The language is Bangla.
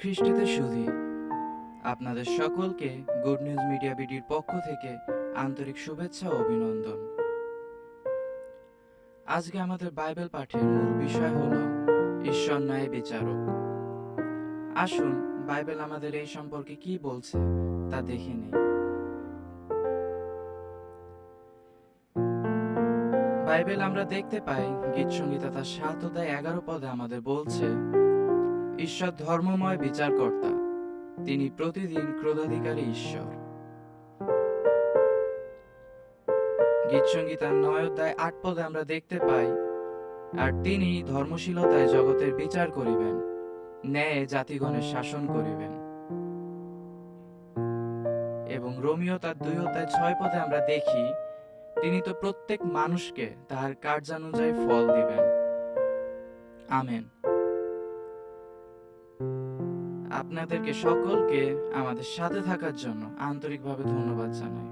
খ্রিস্টতে সুধী আপনাদের সকলকে গুড নিউজ মিডিয়া বিডির পক্ষ থেকে আন্তরিক শুভেচ্ছা ও অভিনন্দন। আজকে আমাদের বাইবেল পাঠের মূল বিষয় হল ঈশ্বর ন্যায় বিচারক। আসুন বাইবেল আমাদের এই সম্পর্কে কি বলছে তা দেখে নেই। বাইবেল আমরা দেখতে পাই গীত সংগীতা তার সাত অধ্যায় এগারো পদে আমাদের বলছে ঈশ্বর ধর্মময় বিচারকর্তা। তিনি প্রতিদিন ক্রোধাধিকারী ঈশ্বর। গীত সংগীতার নয় অধ্যায় আট পদে আমরা দেখতে পাই, আর তিনি ধর্মশীলতায় জগতের বিচার করিবেন, ন্যায় জাতিগণের শাসন করিবেন। এবং রোমিও তার দুই অধ্যায় ছয় পদে আমরা দেখি, তিনি তো প্রত্যেক মানুষকে তাহার কার্যানুযায়ী ফল দিবেন। আমেন। আপনাদেরকে সকলকে আমাদের সাথে থাকার জন্য আন্তরিকভাবে ধন্যবাদ জানাই।